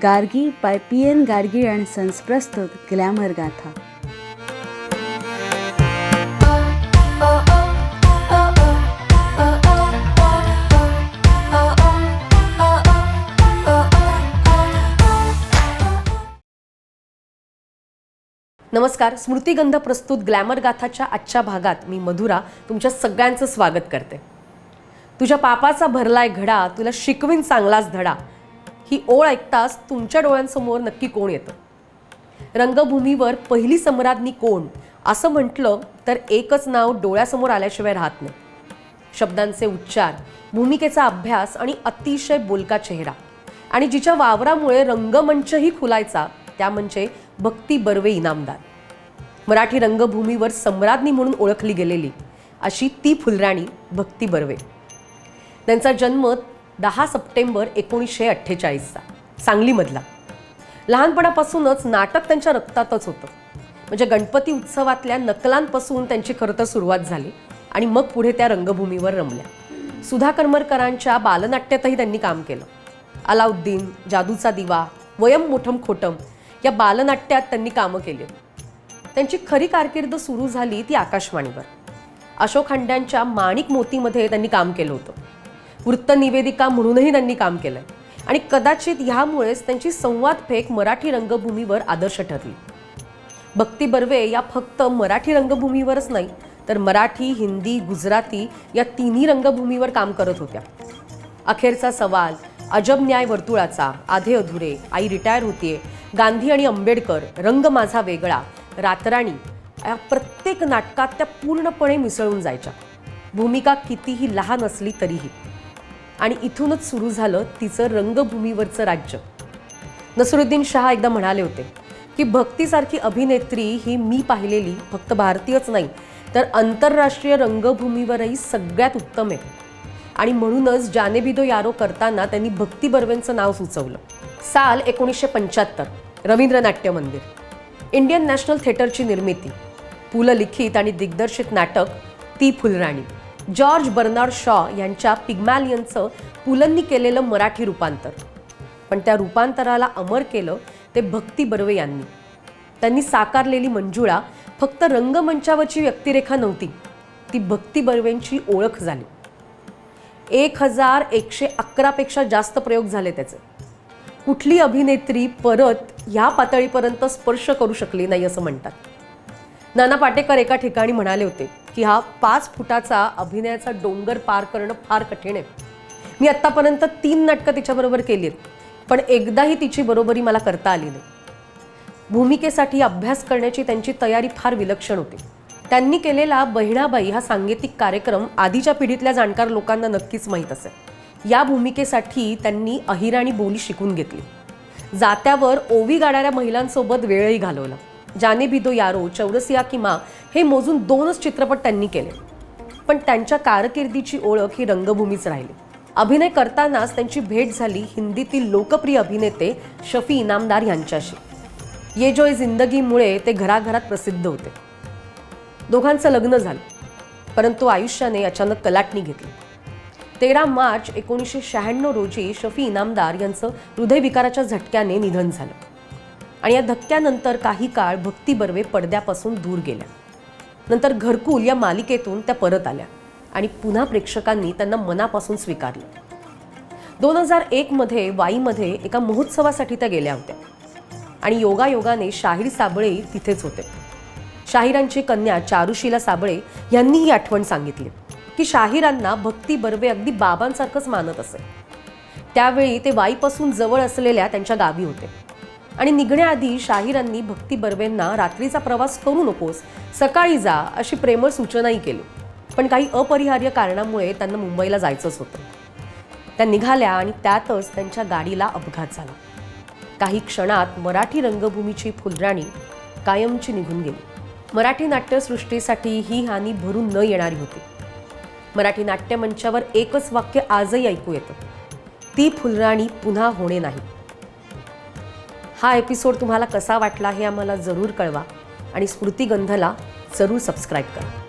Gargi by P N Gargi and sons प्रस्तुत glamour गाथा. नमस्कार स्मृतिगंध प्रस्तुत ग्लॅमर गाथाच्या आजच्या भागात मी मधुरा तुमच्या सगळ्यांचं स्वागत करते. तुझ्या पापाचा भरलाय घडा तुला शिकवीन चांगलाच धडा. ही ओळ ऐकताच तुमच्या डोळ्यांसमोर नक्की कोण येतं? रंगभूमीवर पहिली सम्राज्ञी कोण? असं म्हटलं तर एकच नाव डोळ्यासमोर आल्याशिवाय राहत नाही. शब्दांचे उच्चार भूमिकेचा अभ्यास आणि अतिशय बोलका चेहरा. आणि जिच्या वावरामुळे रंगमंचही खुलायचा त्या म्हणजे भक्ती बर्वे इनामदार. मराठी रंगभूमीवर सम्राज्ञी म्हणून ओळखली गेलेली अशी ती फुलराणी भक्ती बर्वे. त्यांचा जन्म दहा सप्टेंबर एकोणीसशे अठ्ठेचाळीसचा. सांगलीमधला. लहानपणापासूनच नाटक त्यांच्या रक्तातच होतं. म्हणजे गणपती उत्सवातल्या नकलांपासून त्यांची खरं तर सुरुवात झाली आणि मग पुढे त्या रंगभूमीवर रमल्या. सुधा करमरकरांच्या बालनाट्यातही त्यांनी काम केलं. अलाउद्दीन जादूचा दिवा वयम मोठम खोटम या बालनाट्यात त्यांनी कामं केली. त्यांची खरी कारकीर्द सुरू झाली ती आकाशवाणीवर. अशोक हंड्यांच्या माणिक मोतीमध्ये त्यांनी काम केलं होतं. वृत्तनिवेदिका म्हणूनही त्यांनी काम केलंय. आणि कदाचित ह्यामुळेच त्यांची संवाद फेक मराठी रंगभूमीवर आदर्श ठरली. भक्ती बर्वे या फक्त मराठी रंगभूमीवरच नाही तर मराठी हिंदी गुजराती या तिन्ही रंगभूमीवर काम करत होत्या. अखेरचा सवाल अजब न्याय वर्तुळाचा आधे अधुरे आई रिटायर होतीये गांधी आणि आंबेडकर रंग माझा वेगळा रातराणी या प्रत्येक नाटकात त्या पूर्णपणे मिसळून जायच्या. भूमिका कितीही लहान असली तरीही. आणि इथूनच सुरू झालं तिचं रंगभूमीवरचं राज्य. नसरुद्दीन शहा एकदा म्हणाले होते की भक्तीसारखी अभिनेत्री ही मी पाहिलेली फक्त भारतीयच नाही तर आंतरराष्ट्रीय रंगभूमीवरही सगळ्यात उत्तम आहे. आणि म्हणूनच जाने दो यारो करताना त्यांनी भक्ती बर्वेंचं नाव सुचवलं. साल एकोणीसशे पंच्याहत्तर रवींद्र नाट्य मंदिर इंडियन नॅशनल थिएटरची निर्मिती पु ल लिखित आणि दिग्दर्शित नाटक ती फुलराणी. जॉर्ज बर्नार्ड शॉ यांच्या पिग्मॅलियनचं पुलंनी केलेलं मराठी रूपांतर. पण त्या रूपांतराला अमर केलं ते भक्ती बर्वे यांनी. त्यांनी साकारलेली मंजुळा फक्त रंगमंचावरची व्यक्तिरेखा नव्हती ती भक्ती बर्वेंची ओळख झाली. एक हजार एकशे अकरापेक्षा जास्त प्रयोग झाले त्याचे. कुठली अभिनेत्री परत ह्या पातळीपर्यंत स्पर्श करू शकली नाही असं म्हणतात. नाना पाटेकर एका ठिकाणी म्हणाले होते की हा पाच फुटाचा अभिनयाचा डोंगर पार करणं फार कठीण आहे. मी आत्तापर्यंत तीन नाटकं तिच्याबरोबर केली आहेत पण एकदाही तिची बरोबरी मला करता आली नाही. भूमिकेसाठी अभ्यास करण्याची त्यांची तयारी फार विलक्षण होती. त्यांनी केलेला बहिणाबाई हा सांगीतिक कार्यक्रम आधीच्या पिढीतल्या जाणकार लोकांना नक्कीच माहीत असेल. या भूमिकेसाठी त्यांनी अहिराणी बोली शिकून घेतली. जात्यावर ओवी गाणाऱ्या महिलांसोबत वेळही घालवला. जाने दो यारो चौरसिया किमा हे मोजून दोनच चित्रपट त्यांनी केले. पण त्यांच्या कारकिर्दीची ओळख ही रंगभूमीच राहिली. अभिनय करतानाच त्यांची भेट झाली हिंदीतील लोकप्रिय अभिनेते शफी इनामदार यांच्याशी. ये जो जिंदगीमुळे ते घराघरात प्रसिद्ध होते. दोघांचं लग्न झालं परंतु आयुष्याने अचानक कलाटणी घेतली. तेरा मार्च एकोणीसशे शहाण्णव रोजी शफी इनामदार यांचं हृदयविकाराच्या झटक्याने निधन झालं. आणि या धक्क्यानंतर काही काळ भक्ती बर्वे पडद्यापासून दूर गेल्या. नंतर घरकुल या मालिकेतून त्या परत आल्या आणि पुन्हा प्रेक्षकांनी त्यांना मनापासून स्वीकारलं. दोन हजार एकमध्ये वाईमध्ये एका महोत्सवासाठी त्या गेल्या होत्या. आणि योगायोगाने शाहीर साबळे तिथेच होते. शाहिरांची कन्या चारुशीला साबळे यांनी ही आठवण सांगितली की शाहिरांना भक्ती बर्वे अगदी बाबांसारखंच मानत असे. त्यावेळी ते वाईपासून जवळ असलेल्या त्यांच्या गावी होते. आणि निघण्याआधी शाहिरांनी भक्ती बर्वेंना रात्रीचा प्रवास करू नकोस सकाळी जा अशी प्रेमळ सूचनाही केली. पण काही अपरिहार्य कारणामुळे त्यांना मुंबईला जायचंच होतं. त्या निघाल्या आणि त्यातच त्यांच्या गाडीला अपघात झाला. काही क्षणात मराठी रंगभूमीची फुलराणी कायमची निघून गेली. मराठी नाट्यसृष्टीसाठी ही हानी भरून न येणारी होती. मराठी नाट्यमंचावर एकच वाक्य आजही ऐकू येतं. ती फुलराणी पुन्हा होणे नाही. हा एपिसोड तुम्हाला कसा वाटला हे आम्हाला जरूर कळवा. आणि स्मृतिगंधला जरूर सबस्क्राईब करा.